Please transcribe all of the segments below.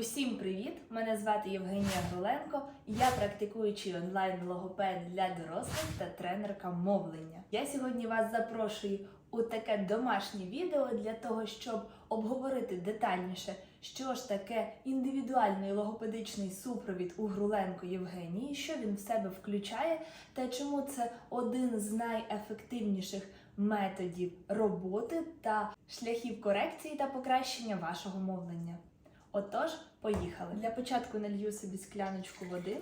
Усім привіт! Мене звати Євгенія Голенко. Я практикуючий онлайн-логопед для дорослих та тренерка мовлення. Я сьогодні вас запрошую у таке домашнє відео для того, щоб обговорити детальніше, що ж таке індивідуальний логопедичний супровід у Груленко Євгенії, що він в себе включає, та чому це один з найефективніших методів роботи та шляхів корекції та покращення вашого мовлення. Отож, поїхали. Для початку налью собі скляночку води.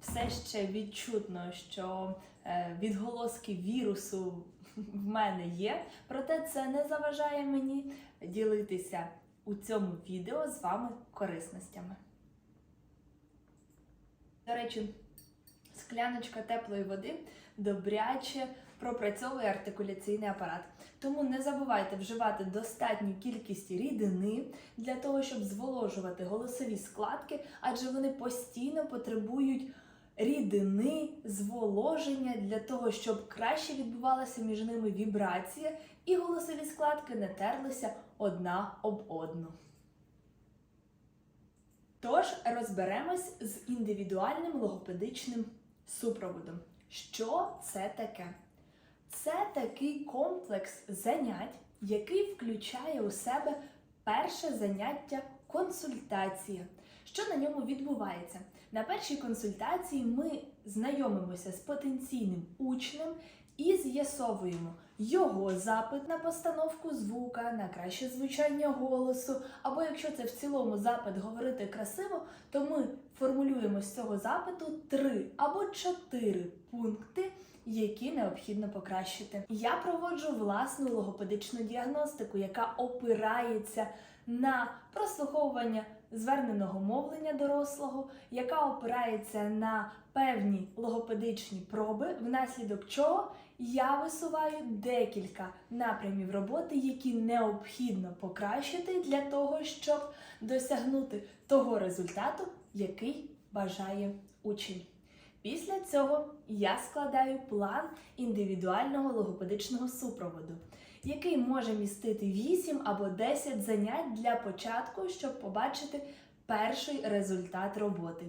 Все ще відчутно, що е, відголоски вірусу в мене є, проте це не заважає мені ділитися у цьому відео з вами корисностями. До речі, скляночка теплої води добряче пропрацьовує артикуляційний апарат. Тому не забувайте вживати достатню кількість рідини для того, щоб зволожувати голосові складки, адже вони постійно потребують рідини, зволоження для того, щоб краще відбувалася між ними вібрація і голосові складки не терлися одна об одну. Тож розберемось з індивідуальним логопедичним супроводом. Що це таке? Це такий комплекс занять, який включає у себе перше заняття консультація. Що на ньому відбувається? На першій консультації ми знайомимося з потенційним учнем і з'ясовуємо його запит на постановку звука, на краще звучання голосу. Або якщо це в цілому запит говорити красиво, то ми формулюємо з цього запиту три або чотири пункти які необхідно покращити. Я проводжу власну логопедичну діагностику, яка опирається на прослуховування зверненого мовлення дорослого, яка опирається на певні логопедичні проби, внаслідок чого я висуваю декілька напрямів роботи, які необхідно покращити для того, щоб досягнути того результату, який бажає учень. Після цього я складаю план індивідуального логопедичного супроводу, який може містити 8 або 10 занять для початку, щоб побачити перший результат роботи.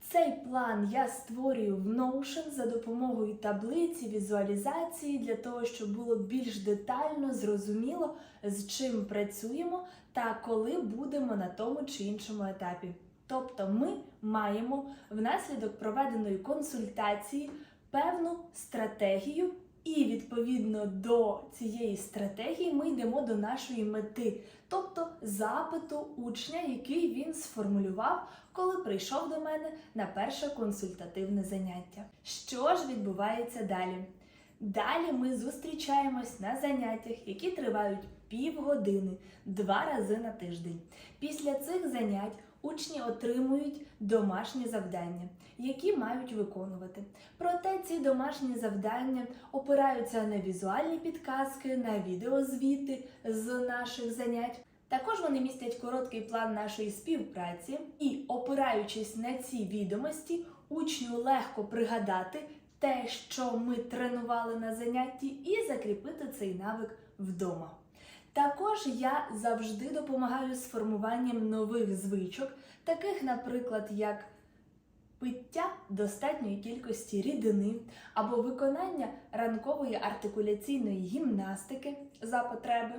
Цей план я створюю в Notion за допомогою таблиці візуалізації для того, щоб було більш детально зрозуміло, з чим працюємо та коли будемо на тому чи іншому етапі. Тобто ми маємо внаслідок проведеної консультації певну стратегію, і відповідно до цієї стратегії ми йдемо до нашої мети, тобто запиту учня, який він сформулював, коли прийшов до мене на перше консультативне заняття. Що ж відбувається далі? Далі ми зустрічаємось на заняттях, які тривають півгодини, два рази на тиждень. Після цих занять учні отримують домашні завдання, які мають виконувати. Проте ці домашні завдання опираються на візуальні підказки, на відеозвіти з наших занять. Також вони містять короткий план нашої співпраці і, опираючись на ці відомості, учню легко пригадати те, що ми тренували на занятті, і закріпити цей навик вдома. Також я завжди допомагаю з формуванням нових звичок, таких, наприклад, як пиття достатньої кількості рідини або виконання ранкової артикуляційної гімнастики за потреби.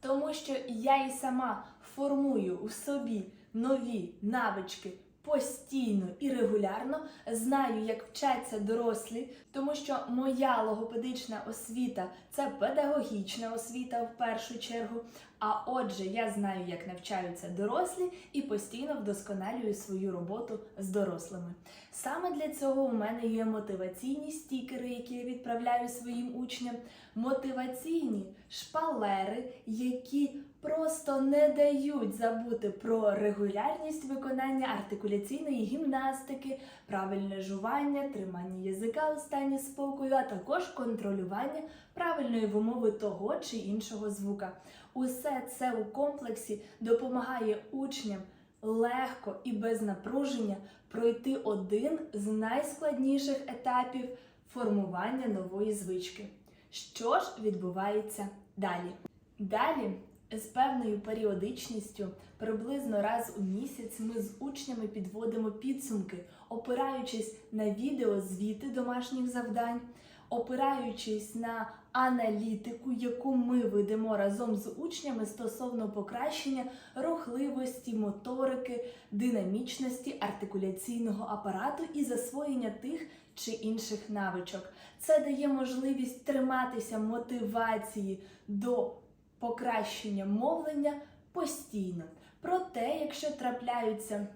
Тому що я і сама формую у собі нові навички постійно і регулярно знаю, як вчаться дорослі, тому що моя логопедична освіта це педагогічна освіта в першу чергу. А отже, я знаю, як навчаються дорослі, і постійно вдосконалюю свою роботу з дорослими. Саме для цього у мене є мотиваційні стікери, які я відправляю своїм учням, мотиваційні шпалери, які просто не дають забути про регулярність виконання артикуляційної гімнастики, правильне жування, тримання язика у стані спокою, а також контролювання правильної вимови того чи іншого звука. Усе це у комплексі допомагає учням легко і без напруження пройти один з найскладніших етапів формування нової звички. Що ж відбувається далі? Далі, з певною періодичністю, приблизно раз у місяць, ми з учнями підводимо підсумки, опираючись на відеозвіти домашніх завдань, опираючись на аналітику, яку ми ведемо разом з учнями стосовно покращення рухливості, моторики, динамічності артикуляційного апарату і засвоєння тих чи інших навичок. Це дає можливість триматися мотивації до покращення мовлення постійно. Проте, якщо трапляються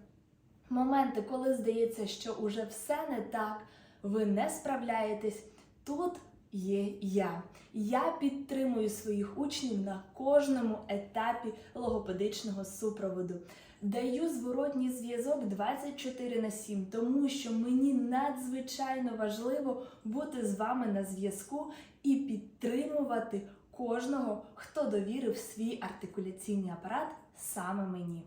моменти, коли здається, що уже все не так, ви не справляєтесь, тут є я. Я підтримую своїх учнів на кожному етапі логопедичного супроводу. Даю зворотній зв'язок 24 на 7, тому що мені надзвичайно важливо бути з вами на зв'язку і підтримувати кожного, хто довірив свій артикуляційний апарат саме мені.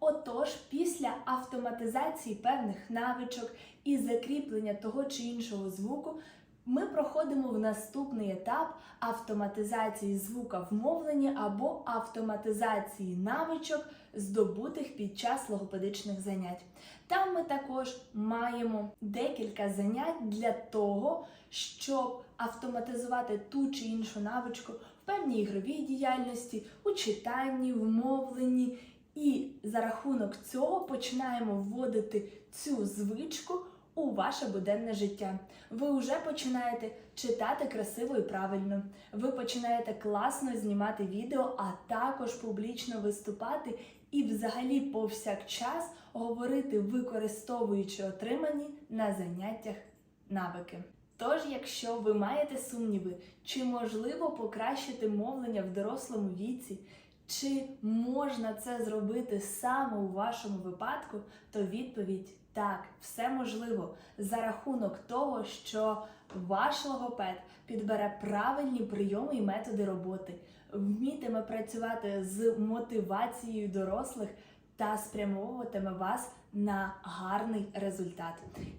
Отож, після автоматизації певних навичок і закріплення того чи іншого звуку, ми проходимо в наступний етап автоматизації звука в мовленні або автоматизації навичок, здобутих під час логопедичних занять. Там ми також маємо декілька занять для того, щоб автоматизувати ту чи іншу навичку в певній ігровій діяльності, у читанні, в мовленні. І за рахунок цього починаємо вводити цю звичку у ваше буденне життя. Ви вже починаєте читати красиво і правильно. Ви починаєте класно знімати відео, а також публічно виступати і взагалі повсякчас говорити, використовуючи отримані на заняттях навики. Тож, якщо ви маєте сумніви, чи можливо покращити мовлення в дорослому віці, чи можна це зробити саме у вашому випадку, то відповідь так, все можливо за рахунок того, що ваш логопед підбере правильні прийоми і методи роботи, вмітиме працювати з мотивацією дорослих та спрямовуватиме вас на гарний результат.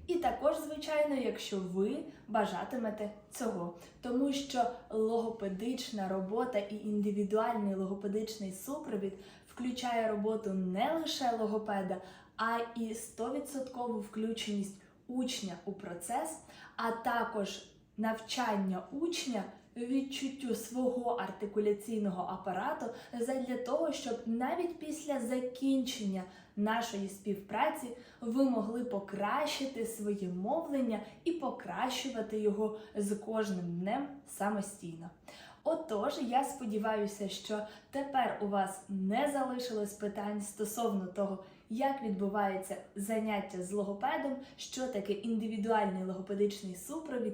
І також, звичайно, якщо ви бажатимете цього, тому що логопедична робота і індивідуальний логопедичний супровід включає роботу не лише логопеда, а і 100% включеність учня у процес, а також навчання учня відчуттю свого артикуляційного апарату задля того, щоб навіть після закінчення нашої співпраці ви могли покращити своє мовлення і покращувати його з кожним днем самостійно. Отож, я сподіваюся, що тепер у вас не залишилось питань стосовно того, як відбувається заняття з логопедом, що таке індивідуальний логопедичний супровід,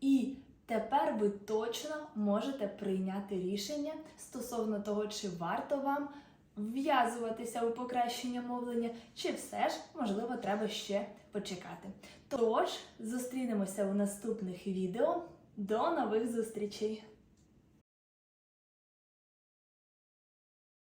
і тепер ви точно можете прийняти рішення стосовно того, чи варто вам вв'язуватися у покращення мовлення, чи все ж, можливо, треба ще почекати. Тож, зустрінемося у наступних відео. До нових зустрічей!